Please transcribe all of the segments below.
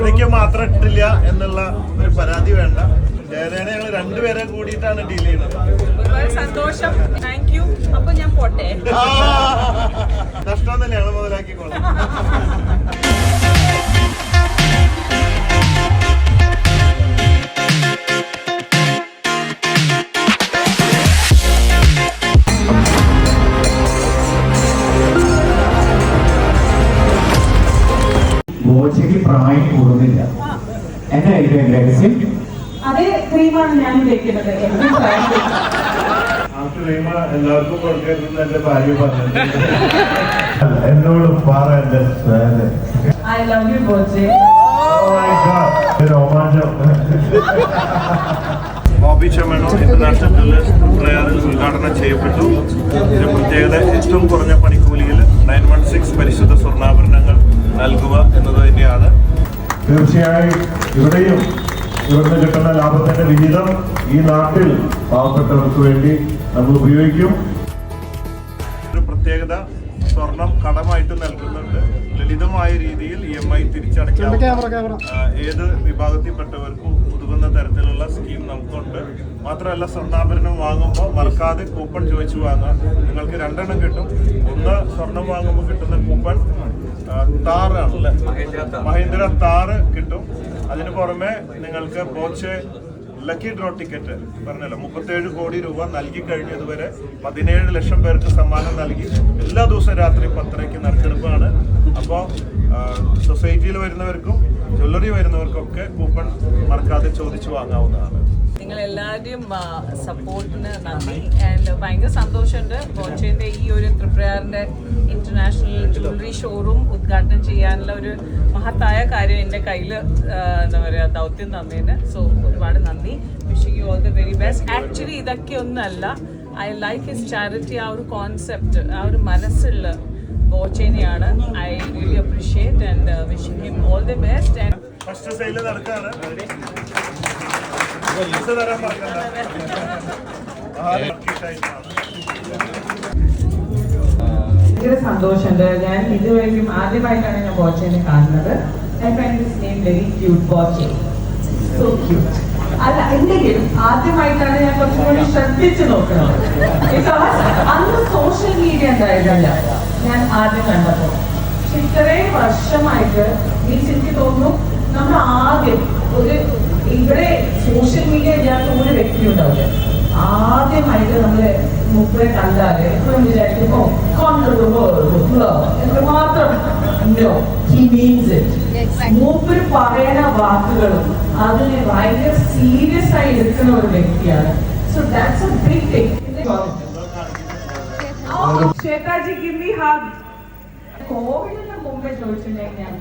ജയതയ്ക്ക് മാത്രം ഇട്ടില്ല എന്നുള്ള ഒരു പരാതി വേണ്ട. ജയതേനെ ഞങ്ങൾ രണ്ടുപേരെ കൂടിയിട്ടാണ് ഡീൽ ചെയ്യുന്നത് സന്തോഷം. താങ്ക് യു അപ്പൊ ഞാൻ പോട്ടെ. നഷ്ടം തന്നെയാണ് മുതലാക്കിക്കോളാം. ബോച്ചയ്ക്ക് പ്രായം കൂടുന്നില്ല. എന്നായിരിക്കും രഹസ്യം? അതേ ക്രീമാണ് ഞാൻ എന്നോട് പറ എന്റെ love you, ബോച്ചെ. രോമാഞ്ചം. ബോബി ചെമ്മണൂർ ഇന്റർനാഷണൽ പ്രയാറിൽ ഉദ്ഘാടനം ചെയ്യപ്പെട്ടു. ഇതിന്റെ പ്രത്യേകത ഏറ്റവും കുറഞ്ഞ പണിക്കൂലിയിൽ നയൻ വൺ സിക്സ് പരിശുദ്ധ സ്വർണാഭരണങ്ങൾ നൽകുക. തീർച്ചയായും ഇവിടെയും ഇവിടുന്ന് കിട്ടുന്ന ലാഭത്തിന്റെ വിഹിതം ഈ നാട്ടിൽ പാവപ്പെട്ടവർക്ക് വേണ്ടി നമ്മൾ ഉപയോഗിക്കും. ഒരു പ്രത്യേകത സ്വർണം കടമായിട്ട് ലളിതമായ രീതിയിൽ ഇ എം ഐ തിരിച്ചടയ്ക്കാം. ഏത് വിഭാഗത്തിൽപ്പെട്ടവർക്കും ഉതകുന്ന തരത്തിലുള്ള സ്കീം നമുക്കുണ്ട്. മാത്രമല്ല സ്വർണാഭരണം വാങ്ങുമ്പോൾ മറക്കാതെ കൂപ്പൺ ചോദിച്ചു വാങ്ങാം നിങ്ങൾക്ക് രണ്ടെണ്ണം കിട്ടും. ഒന്ന് സ്വർണം വാങ്ങുമ്പോൾ കിട്ടുന്ന കൂപ്പൺ താറാണ് മഹീന്ദ്ര താറ് കിട്ടും. അതിനു പുറമെ നിങ്ങൾക്ക് ബോച്ചെ ലക്കി ഡ്രോ ടിക്കറ്റ് പറഞ്ഞല്ലോ മുപ്പത്തേഴ് കോടി രൂപ നൽകി കഴിഞ്ഞതുവരെ പതിനേഴ് ലക്ഷം പേർക്ക് സമ്മാനം നൽകി. എല്ലാ ദിവസവും രാത്രി പത്തരയ്ക്ക് നറുക്കെടുപ്പാണ് അപ്പോൾ സൊസൈറ്റിയിൽ വരുന്നവർക്കും ജ്വല്ലറി വരുന്നവർക്കൊക്കെ കൂപ്പൺ മറക്കാതെ ചോദിച്ചു വാങ്ങാവുന്നതാണ്. നിങ്ങൾ എല്ലാവരുടെയും സപ്പോർട്ടിന് നന്ദി. ആൻഡ് ഭയങ്കര സന്തോഷമുണ്ട്. ബോച്ചേന്റെ ഈ ഒരു ത്രിപുരാറിന്റെ ഇന്റർനാഷണൽ ജ്വല്ലറി ഷോറൂം ഉദ്ഘാടനം ചെയ്യാനുള്ള ഒരു മഹത്തായ കാര്യം എന്റെ കയ്യിൽ എന്താ പറയുക ദൗത്യം തന്നതിന്. സോ ഒരുപാട് നന്ദി. Wishing you all the very best actually ഇതൊക്കെ ഒന്നല്ല ഐ ലൈക്ക് ഹിസ് ചാരിറ്റി ആ ഒരു കോൺസെപ്റ്റ് ആ ഒരു മനസ്സുള്ള ബോച്ചേനെയാണ് I really appreciate and wishing him all the best and first sale നടക്കാണ്. തരാൻ ഇറക്കിയിട്ടായിട്ടാണ്. ഭയങ്കര സന്തോഷമുണ്ട്. ഞാൻ ഇതുവരെയും ആദ്യമായിട്ടാണ് ഞാൻ ബോച്ചേനെ കാണുന്നത്. I find this name very cute Boche. So cute അല്ല എന്തെങ്കിലും ആദ്യമായിട്ടാണ് ഞാൻ കുറച്ചും കൂടി ശ്രദ്ധിച്ചു നോക്കുന്നത്. അന്ന് സോഷ്യൽ മീഡിയ ഉണ്ടായിരുന്നല്ല. ഞാൻ ആദ്യം കണ്ടപ്പോൾ. പക്ഷെ ഇത്രയും വർഷമായിട്ട് മീൻസ് എനിക്ക് തോന്നുന്നു നമ്മൾ ആദ്യം ഒരു ഇവിടെ സോഷ്യൽ മീഡിയ ഇല്ലാത്ത ഒരു വ്യക്തി ഉണ്ടാവില്ല. ആദ്യമായിട്ട് നമ്മൾ മുപ്പേ കണ്ടാൽ എപ്പോഴും വിചാരിക്കും ഓ എന്ന് മാത്രം No, he means it. മൂപ്പര് പറയുന്ന വാക്കുകളും അതിനെ ഭയങ്കര സീരിയസ് ആയി എടുക്കുന്ന ഒരു വ്യക്തിയാണ് so that's a big thing Shwetaji give me hug കോവിഡിന് മുമ്പേ ചോദിച്ചിട്ടുണ്ടെങ്കിൽ ഞാൻ.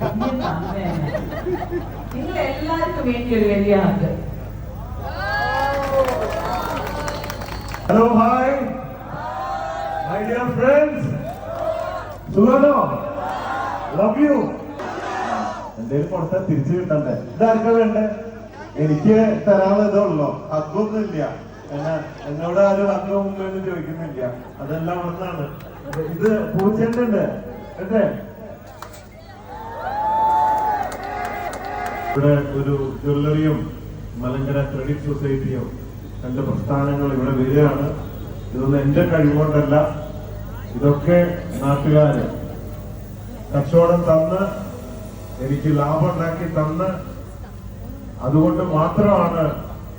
നിങ്ങൾ എല്ലാവർക്കും വേണ്ടി ഒരു വലിയ ഹഗ് ഹലോ ഹായ് സുഖാണോ? ലവ് യു എന്തേലും കൊടുത്താൽ തിരിച്ചു കിട്ടണ്ടേ? ഇതാർക്കാ വേണ്ടേ? എനിക്ക് തരാനുള്ള ഇതേ ഉള്ളൂ. അതൊന്നും ഇല്ല എന്നാ എന്നോട് ആരും ഹഗ്ഗോ മുമ്പൊന്നും ചോദിക്കുന്നില്ല. അതെല്ലാം ഒന്നാണ് ഇത് പൂച്ചേന്റെ ഉണ്ട് അല്ലേ? ഇവിടെ ഒരു ജ്വല്ലറിയും മലങ്കര ക്രെഡിറ്റ് സൊസൈറ്റിയും രണ്ട് പ്രസ്ഥാനങ്ങൾ ഇവിടെ വരികയാണ്. ഇതൊന്നും എന്റെ കഴിവുകൊണ്ടല്ല. ഇതൊക്കെ നാട്ടുകാര് കച്ചവടം തന്ന് എനിക്ക് ലാഭം ഉണ്ടാക്കി തന്ന്. അതുകൊണ്ട് മാത്രമാണ്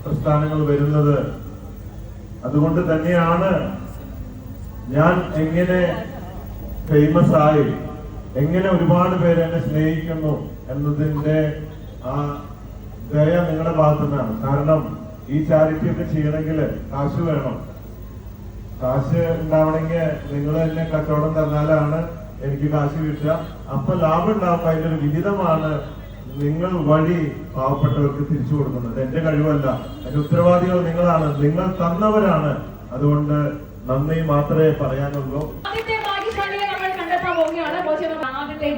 പ്രസ്ഥാനങ്ങൾ വരുന്നത്. അതുകൊണ്ട് തന്നെയാണ് ഞാൻ എങ്ങനെ ഫേമസ് ആയി എങ്ങനെ ഒരുപാട് പേര് എന്നെ സ്നേഹിക്കുന്നു എന്നതിന്റെ ആ ദയ നിങ്ങളുടെ ഭാഗത്തു നിന്നാണ് കാരണം ഈ ചാരിറ്റി ഒക്കെ ചെയ്യണമെങ്കിൽ കാശ് വേണം. കാശ് ഉണ്ടാവണമെങ്കിൽ നിങ്ങൾ തന്നെ കച്ചവടം തന്നാലാണ് എനിക്ക് കാശ് കിട്ടുക. അപ്പൊ ലാഭം ഉണ്ടാവും അതിന്റെ ഒരു വിഹിതമാണ് നിങ്ങൾ വഴി പാവപ്പെട്ടവർക്ക് തിരിച്ചു കൊടുക്കുന്നത്. എന്റെ കഴിവല്ല. അതിന്റെ ഉത്തരവാദികൾ നിങ്ങളാണ്. നിങ്ങൾ തന്നവരാണ്. അതുകൊണ്ട് നന്ദി മാത്രമേ പറയാനുള്ളൂ.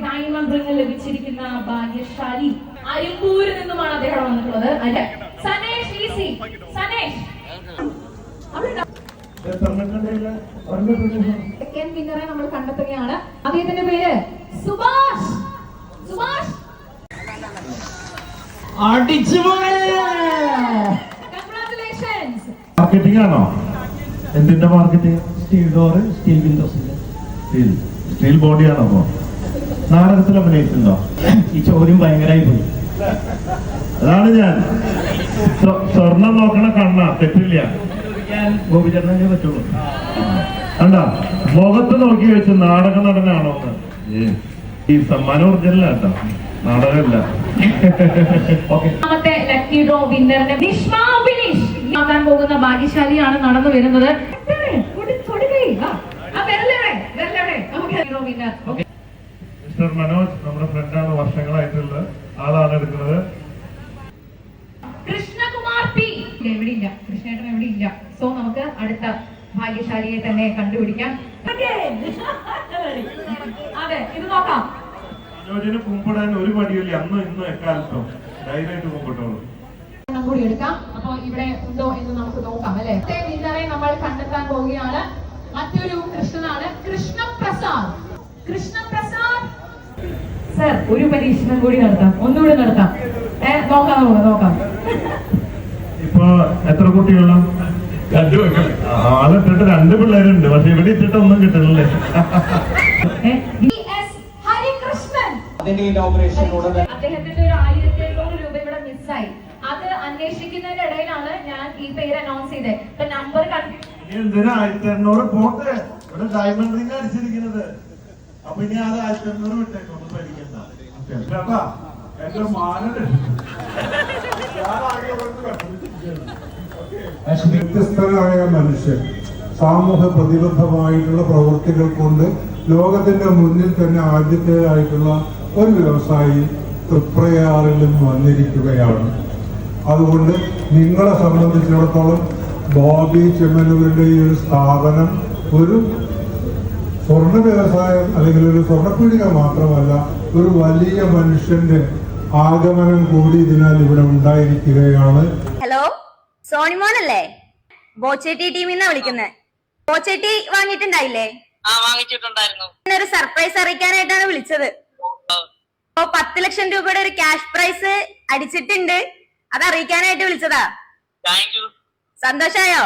ഡയമണ്ട് റിംഗ് ലഭിച്ചിരിക്കുന്ന ഭാഗ്യശാലി അരിമ്പൂരിൽ നിന്നുമാണ് അദ്ദേഹം വന്നിട്ടുള്ളത്. അതെ സെക്കൻഡ് വിന്നറെ നമ്മൾ കണ്ടെത്തുകയാണ്. അദ്ദേഹത്തിന്റെ പേര് സുഭാഷ്. സുഭാഷ്. കൺഗ്രാറ്റുലേഷൻസ് മാർക്കറ്റിംഗ് ആണോ? എന്തിന്റെ മാർക്കറ്റിംഗ് സ്റ്റീൽ ഡോറ് സ്റ്റീൽ വിൻഡോസിന്റെ സ്റ്റീൽ സ്റ്റീൽ ബോഡിയാണോ അപ്പോ നാടകത്തിൽ അഭിനയിച്ചിട്ടുണ്ടോ? ഈ ചോദ്യം ഭയങ്കരമായി പോയി. അതാണ് ഞാൻ. സ്വ- സ്വർണം നോക്കണ കണ്ണ തെറ്റില്ല. ഞാൻ ഗോപിചേട്ടനെ പറ്റുള്ളൂ. കണ്ട മുഖത്ത് നോക്കി വെച്ച് നാടക നടനാണോ ഈ സമ്മാനം ഒറിജിനല്ല കേട്ടോ നാടകമല്ല. ലക്കി ഡ്രോ വിന്നറിന്റെ ആകാൻ പോകുന്ന ഭാഗ്യശാലിയാണ് നടന്നു വരുന്നത്. മിസ്റ്റർ മനോജ് ആ, ആ വിരലെവിടെ? വിരലെവിടെ? നമുക്ക് lucky draw winner. Okay. Mister Manoj നമ്മുടെ ഫ്രണ്ടാണ് വർഷങ്ങളായിട്ടുള്ളത് ആളാണ് എടുക്കുന്നത് കൃഷ്ണകുമാർ പി ഇല്ല, ഇവിടെ ഇല്ല കൃഷ്ണേട്ടൻ ഇവിടെ ഇല്ല സോ നമുക്ക് അടുത്ത ഭാഗ്യശാലിയെ തന്നെ കണ്ടുപിടിക്കാം. അതെ ഇത് നോക്കാം. മനോജിന് കുമ്പിടാൻ ഒരു മടിയില്ല അന്നും ഇന്നും എക്കാലത്തും ധൈര്യമായിട്ട് കുമ്പിട്ടോളൂ കൂടി എടുക്കാം. അപ്പൊ ഇവിടെ ഉണ്ടോ എന്ന് നമുക്ക് നോക്കാം അല്ലെ? വിന്നറെ നമ്മൾ കണ്ടെത്താൻ പോവുകയാണ്. മറ്റൊരു കൃഷ്ണനാണ് കൃഷ്ണപ്രസാദ്. കൃഷ്ണപ്രസാദ്. സർ ഒരു പരീക്ഷണം കൂടി നടത്താം. ഒന്നുകൂടി നടത്താം. ഏ നോക്കാം നമുക്ക് നോക്കാം. ഇപ്പൊ എത്ര കുട്ടികളാ ആളിട്ടിട്ട് രണ്ട് പിള്ളേരുണ്ട് പക്ഷെ ഇവിടെ ഇട്ടിട്ട് ഒന്നും കിട്ടണില്ലേ അതിന്റെ ഇനോഗ്രേഷൻ ഉടനെ. അദ്ദേഹത്തിന്റെ ഒരു ആയിരത്തി എണ്ണൂറ് രൂപ ഇവിടെ മിസ്സായി. അത് അന്വേഷിക്കുന്നതിന്റെ ഇടയിലാണ് ഞാൻ ഈ പേര് അനൗൺസ് ചെയ്തത്. ഇപ്പൊ നമ്പർ എന്തിനാ ആയിരത്തി എണ്ണൂറ് പോട്ടെ? ഇവിടെ ഡയമണ്ട് റിംഗ് അടിച്ചിരിക്കുന്നത്. അപ്പൊ ഇനി അത് ആയിരത്തി എണ്ണൂറ് വിട്ടേക്കും ഒന്നും പേടിക്കണ്ട. ചേട്ടാ എന്റെ മാനത് വ്യത്യസ്തനായ മനുഷ്യൻ സാമൂഹ്യ പ്രതിബദ്ധമായിട്ടുള്ള പ്രവൃത്തികൾ കൊണ്ട് ലോകത്തിന്റെ മുന്നിൽ തന്നെ ആദ്യത്തേതായിട്ടുള്ള ഒരു വ്യവസായി തൃപ്രയാറിൽ നിന്ന് വന്നിരിക്കുകയാണ്. അതുകൊണ്ട് നിങ്ങളെ സംബന്ധിച്ചിടത്തോളം ബോബി ചെമ്മനൂരിന്റെ ഈ ഒരു സ്ഥാപനം ഒരു സ്വർണ വ്യവസായം അല്ലെങ്കിൽ ഒരു സ്വർണപ്പീടിക മാത്രമല്ല ഒരു വലിയ മനുഷ്യന്റെ ആഗമനം കൂടി ഇതിനാൽ ഇവിടെ ഉണ്ടായിരിക്കുകയാണ്. ഹലോ സോണിമോനല്ലേ ബോച്ചേട്ടി ടീമിൽ നിന്നാ വിളിക്കുന്നത് ബോച്ചേട്ടി വാങ്ങിയിട്ടുണ്ടായില്ലേ? ആ വാങ്ങിച്ചിട്ടുണ്ടായിരുന്നു. ഒരു സർപ്രൈസ് അറിയിക്കാനായിട്ടാണ് വിളിച്ചത്. അപ്പൊ പത്ത് ലക്ഷം രൂപയുടെ ഒരു ക്യാഷ് പ്രൈസ് അടിച്ചിട്ടുണ്ട്. അത് അറിയിക്കാനായിട്ട് വിളിച്ചതാ താങ്ക് യു സന്തോഷായോ.